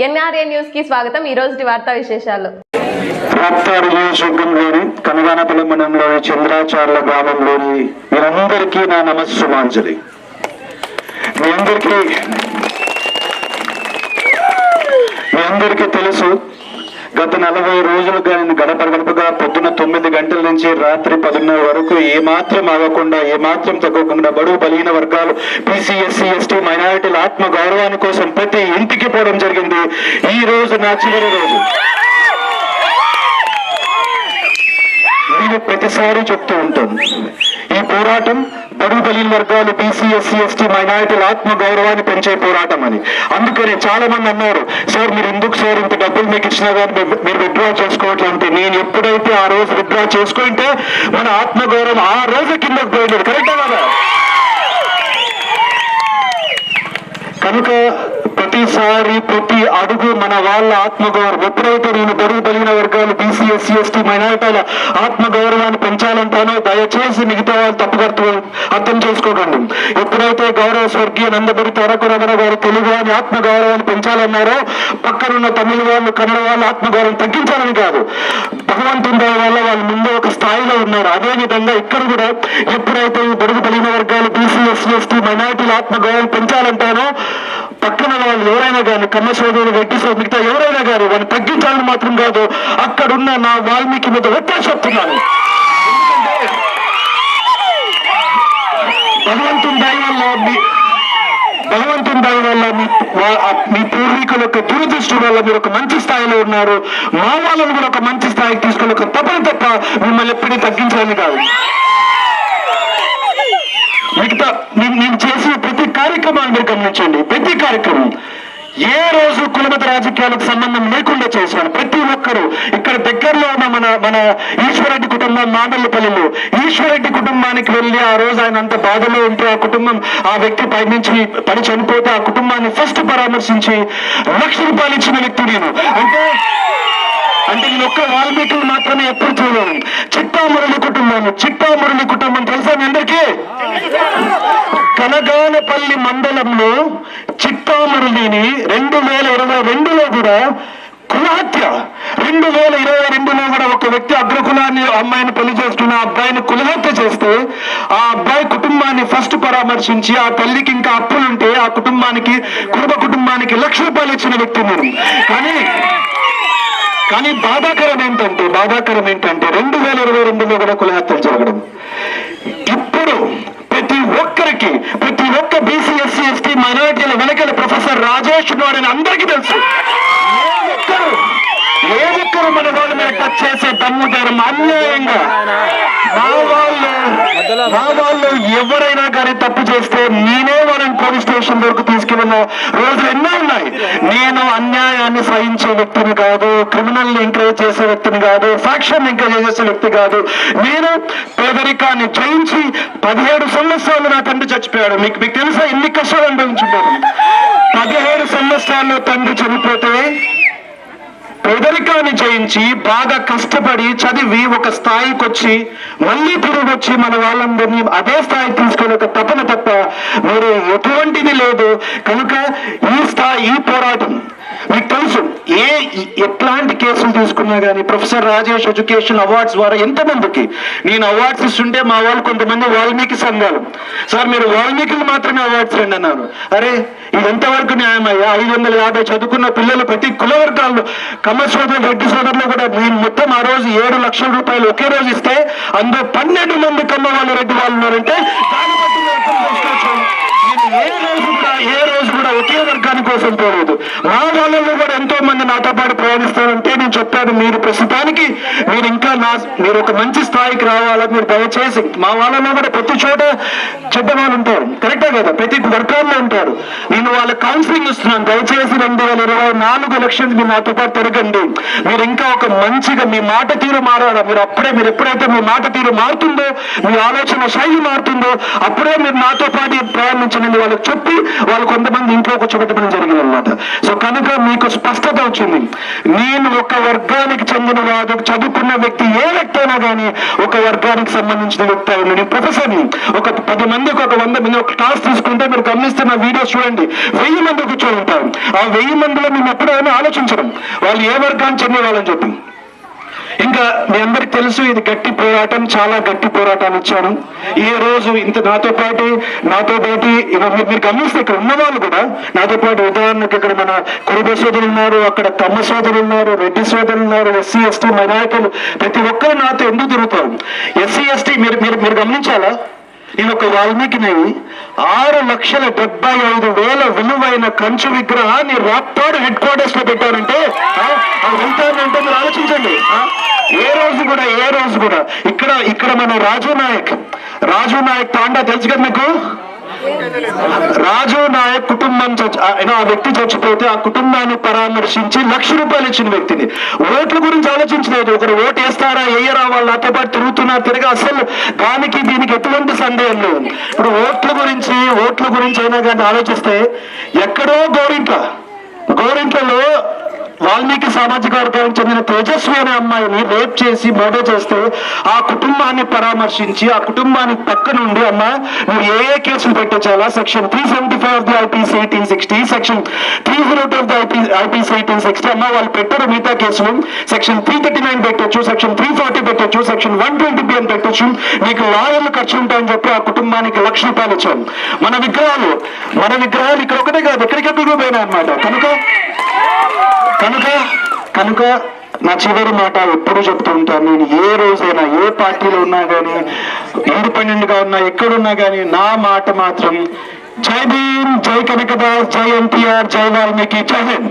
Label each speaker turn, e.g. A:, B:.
A: NRA న్యూస్కి స్వాగతం. ఈ రోజు వార్తా విశేషాలు.
B: రాప్తాడు కనగానపల్లి మండలంలోని చంద్రాచార్ల గ్రామంలోని మీరందరికీ నా నమస్సుమాంజలి. మీ అందరికీ మీ అందరికీ తెలుసు గత నలభై రోజులుగా నేను గడప గడపగా పొద్దున తొమ్మిది గంటల నుంచి రాత్రి పదిన్నర వరకు ఏమాత్రం ఆగకుండా ఏమాత్రం తగ్గకుండా బడుగు బలిగిన వర్గాలు బీసీ ఎస్టీ మైనారిటీల ఆత్మ గౌరవాన్ని కోసం ప్రతి ఇంటికి పోవడం జరిగింది. ఈ రోజు నా చివరి రోజు. నేను ప్రతిసారి చెప్తూ ఉంటాను. ఈ పోరాటం బడుగు బలీన వర్గాలు బీసీ ఎస్సీ ఎస్టీ మైనారిటీల ఆత్మ గౌరవాన్ని పెంచే పోరాటం అని. అందుకనే చాలా మంది అన్నారు సార్ మీరు ఎందుకు సార్ ఇంత డబ్బులు మీకు ఇచ్చినా కానీ మీరు- విత్డ్రా చేసుకోవట్లంటే అంటే నేను ఎప్పుడైతే ఆ రోజు విత్డ్రా చేసుకుంటే మన ఆత్మ గౌరవం ఆ రోజు కిందకు పోయింది. కరెక్టా కదా కనుక ప్రతిసారి ప్రతి అడుగు మన వాళ్ళ ఆత్మగౌరవం. ఎప్పుడైతే నేను బరువు బలిగిన వర్గాలు బీసీ ఎస్సీ ఎస్టీ మైనారిటీల ఆత్మగౌరవాన్ని పెంచాలంటానో దయచేసి మిగతా వాళ్ళు తప్పుగర్తు అర్థం చేసుకోకండి. ఎప్పుడైతే గౌరవ స్వర్గీయ నందబడి తారకరమణ గారు తెలుగు అని ఆత్మగౌరవాన్ని పెంచాలన్నారో పక్కనున్న తమిళ వాళ్ళు కన్నడ వాళ్ళు ఆత్మగౌరవం తగ్గించాలని కాదు. భగవంతుని దయ వల్ల వాళ్ళు ముందు ఒక స్థాయిలో ఉన్నారు. అదే విధంగా ఇక్కడ కూడా ఎప్పుడైతే ఈ బడుగు వర్గాలు బీసీ ఎస్సీ ఎస్టీ మైనారిటీల ఆత్మగౌరవం పెంచాలంటానో పక్కన వాళ్ళు ఎవరైనా కానీ కమ్మ సోదరులు రెడ్డి సో మిగతా ఎవరైనా కానీ వాళ్ళని తగ్గించాలని మాత్రం కాదు అక్కడున్న నా వాల్మీకి మీద ఒత్తిడి చెప్తున్నాను భగవంతుని దయ వల్ల మీ భగవంతుని దయ వల్ల మీ మీ పూర్వీకుల యొక్క దురదృష్టి వల్ల మీరు ఒక మంచి స్థాయిలో ఉన్నారు. మా వాళ్ళని కూడా ఒక మంచి స్థాయికి తీసుకుని ఒక తప్పన తప్ప మిమ్మల్ని ఎప్పుడూ తగ్గించాలని కాదు. మిగతా నేను నేను చేసిన ప్రతి మీరు గమనించండి ప్రతి కార్యక్రమం ఏ రోజు కులమత రాజకీయాలకు సంబంధం లేకుండా చేశాను ప్రతి ఒక్కరు ఇక్కడ దగ్గరలో ఉన్న మన మన ఈశ్వరెడ్డి కుటుంబం మామల్లపల్లిలో ఈశ్వరెడ్డి కుటుంబానికి వెళ్ళి ఆ రోజు ఆయన అంత బాధలో ఉంటే ఆ కుటుంబం ఆ వ్యక్తి పై నుంచి పడి చనిపోతే ఆ కుటుంబాన్ని ఫస్ట్ పరామర్శించి లక్ష రూపాయలు ఇచ్చిన వ్యక్తి నేను. అంటే అంటే నేను ఒక్క వాల్మీకి మాత్రమే ఎప్పుడు చూడను. చిట్టామురళి కుటుంబం చిట్టా కుటుంబం తెలుసా మీ అందరికీ కనగానపల్లి మండలంలో చిట్టా రెండు వేల ఇరవై రెండులో కూడా కులహత్య రెండు వేల ఇరవై రెండులో కూడా ఒక వ్యక్తి అగ్రకులాన్ని అమ్మాయిని పెళ్ళి చేస్తున్న అబ్బాయిని కులహత్య చేస్తే ఆ అబ్బాయి కుటుంబాన్ని ఫస్ట్ పరామర్శించి ఆ తల్లికి ఇంకా అప్పులుంటే ఆ కుటుంబానికి కుటుంబ కుటుంబానికి లక్ష రూపాయలు ఇచ్చిన వ్యక్తి నేను. కానీ కానీ బాధాకరం ఏంటంటే బాధాకరం ఏంటంటే రెండు వేల ఇరవై రెండులో కూడా కులహత్యలు జరగడం. ఇప్పుడు ఒక్కరికి ప్రతి ఒక్క బీసీ ఎస్సీ ఎస్టీ మైనారిటీల వెనకల ప్రొఫెసర్ రాజేష్ ఉన్నాడని అందరికీ తెలుసు. ఏ ఒక్కరు మన వాళ్ళ మీద టచ్ చేసే దమ్ము ధరం అన్యాయంగా మా వాళ్ళు మా వాళ్ళు ఎవరైనా కానీ తప్పు చేస్తే నేనే వాళ్ళని పోలీస్ స్టేషన్ వరకు తీసుకెళ్ళిన రోజులు ఎన్నో ఉన్నాయి. నేను అన్యాయాన్ని సహించే వ్యక్తిని కాదు క్రిమినల్ ఎంకరేజ్ చేసే వ్యక్తిని కాదు ఫ్యాక్షన్ ఎంకరేజ్ చేసే వ్యక్తి కాదు. నేను పేదరికాన్ని జయించి పదిహేడు సంవత్సరాలు నా తండ్రి చచ్చిపోయాడు. మీకు మీకు తెలుసా ఎన్ని కష్టాలు అనుభవించుంటారు? పదిహేడు సంవత్సరాల్లో తండ్రి చనిపోతే పేదరికాన్ని జయించి బాగా కష్టపడి చదివి ఒక స్థాయికి వచ్చి మళ్ళీ తిరిగి వచ్చి మన వాళ్ళందరినీ అదే స్థాయికి తీసుకునే ఒక తపన తప్ప మీరు ఎటువంటిది లేదు. కనుక ఈ స్థాయి ఈ పోరాటం ఏ ఎట్లాంటి కేసులు తీసుకున్నా కానీ ప్రొఫెసర్ రాజేష్ ఎడ్యుకేషన్ అవార్డ్స్ ద్వారా ఎంతమందికి? నేను అవార్డ్స్ ఇస్తుంటే మా వాళ్ళు కొంతమంది వాల్మీకి సంఘాలు. సార్ మీరు వాల్మీకిలు మాత్రమే అవార్డ్స్ రండి అన్నారు. అరే ఇది ఎంతవరకు న్యాయమయ్యా? ఐదు వందల యాభై చదువుకున్న పిల్లలు ప్రతి కుల వర్గాల్లో కమ్మ సోదరులు రెడ్డి సోదరులు కూడా మేము మొత్తం ఆ రోజు ఏడు లక్షల రూపాయలు ఒకే రోజు ఇస్తే అందులో పన్నెండు మంది కమ్మ వాళ్ళు రెడ్డి వాళ్ళు ఉన్నారంటే దాన్ని బట్టి నేను ఏ రోజు ఏ రోజు కూడా ఒకే వర్గాని కోసం పోలేదు. మా వాళ్ళలో కూడా ఎంతో మంది నాతో పాటు ప్రయాణిస్తారంటే నేను చెప్పాను మీరు ప్రస్తుతానికి మీరు ఇంకా నా మీరు ఒక మంచి స్థాయికి రావాలని మీరు దయచేసి మా వాళ్ళలో కూడా ప్రతి చోట చెడ్డ వాళ్ళు ఉంటారు కరెక్టే కదా? ప్రతి వర్గాల్లో ఉంటారు. నేను వాళ్ళ కౌన్సిలింగ్ ఇస్తున్నాను. దయచేసి రెండు వేల ఇరవై నాలుగు ఎలక్షన్స్ మీరు నాతో పాటు తిరగండి మీరు ఇంకా ఒక మంచిగా మీ మాట తీరు మారాలా? మీరు అప్పుడే మీరు ఎప్పుడైతే మీ మాట తీరు మారుతుందో మీ ఆలోచన శైలి మారుతుందో అప్పుడే మీరు నాతో పాటు ప్రయాణించండి వాళ్ళకి చెప్పి వాళ్ళు కొంతమంది ఇంట్లో కూర్చోబెట్టడం జరిగింది అనమాట సో కనుక మీకు స్పష్టత వచ్చింది. నేను ఒక వర్గానికి చెందిన వాడు చదువుకున్న వ్యక్తి ఏ వ్యక్తి అయినా కానీ ఒక వర్గానికి సంబంధించిన వ్యక్తి అయినా నేను ప్రొఫెసర్ని ఒక పది మంది మందికి ఒక వంద మీరు ఒక టాస్క్ తీసుకుంటే మీరు గమనిస్తున్న వీడియో చూడండి. వెయ్యి మంది కూర్చొని ఉంటారు ఆ వెయ్యి మందిలో మేము ఎప్పుడైనా ఆలోచించడం. వాళ్ళు ఏ వర్గాన్ని చెందిన వాళ్ళని చెప్పి. ఇంకా మీ అందరికి తెలుసు ఇది గట్టి పోరాటం చాలా గట్టి పోరాటాన్ని ఇచ్చాను ఈ రోజు ఇంత నాతో పాటు నాతో పాటు ఇక మీరు మీరు గమనిస్తే ఇక్కడ ఉన్న వాళ్ళు కూడా నాతో పాటు ఉదాహరణకు ఇక్కడ మన కురుబ సోదరులు ఉన్నారు అక్కడ తమ్మ సోదరులు ఉన్నారు రెడ్డి సోదరులు ఉన్నారు ఎస్సీ ఎస్టీ నాయకులు ప్రతి ఒక్కరు నాతో ఎందుకు తిరుగుతారు? ఎస్సీ ఎస్టీ మీరు మీరు మీరు గమనించాలా? నేను ఒక వాల్మీకిని ఆరు లక్షల డెబ్బై ఐదు వేల విలువైన కంచు విగ్రహాన్ని రాప్తాడు హెడ్ క్వార్టర్స్లో పెట్టారంటే ఆ, వెళ్తానంటే మీరు ఆలోచించండి. ఏ రోజు కూడా ఏ రోజు కూడా ఇక్కడ ఇక్కడ మన రాజు నాయక్ రాజు నాయక్ తాండా తెలుసు కదా మీకు? రాజు నాయక్ కుటుంబం చచ్చి- ఆ వ్యక్తి చచ్చిపోతే ఆ కుటుంబాన్ని పరామర్శించి లక్ష రూపాయలు ఇచ్చిన వ్యక్తిని. ఓట్ల గురించి ఆలోచించలేదు ఒకరు ఓటు వేస్తారా వాళ్ళు నాతో పాటు తిరుగుతున్నారు తిరిగి అసలు దానికి దీనికి ఎటువంటి సందేహం లేదు. ఇప్పుడు ఓట్ల గురించి ఓట్ల గురించి అయినా కానీ ఆలోచిస్తే ఎక్కడో గోరింట్ల గోరింట్లలో వాల్మీకి సామాజిక వర్గానికి చెందిన తేజస్వి అనే అమ్మాయిని రేప్ చేసి మర్డర్ చేస్తే ఆ కుటుంబాన్ని పరామర్శించి ఆ కుటుంబానికి పక్క నుండి అమ్మ నువ్వు ఏ ఏ కేసులు పెట్టొచ్చాలా? Section three seventy five of the IPC eighteen sixty section three zero two of the IP IPC eighteen sixty అమ్మ వాళ్ళు పెట్టరు మిగతా కేసులు. సెక్షన్ త్రీ థర్టీ నైన్ పెట్టొచ్చు సెక్షన్ త్రీ ఫార్టీ పెట్టచ్చు సెక్షన్ వన్ ట్వంటీ బిఎం పెట్టొచ్చు. నీకు లాయర్లు ఖర్చు ఉంటాయని చెప్పి ఆ కుటుంబానికి లక్ష రూపాయలు ఇచ్చాం. మన విగ్రహాలు మన విగ్రహాలు ఇక్కడ ఒకటే కాదు ఎక్కడికెక్కడికో పోయినాయి అనమాట కనుక కనుక కనుక నా చివరి మాట ఎప్పుడు చెప్తూ ఉంటాను. నేను ఏ రోజైనా ఏ పార్టీలో ఉన్నా కానీ ఇండిపెండెంట్గా ఉన్నా ఎక్కడున్నా కానీ నా మాట మాత్రం జై భీమ్ జై కనకదాస్ జై ఎన్టీఆర్ జై వాల్మీకి జై హింద్.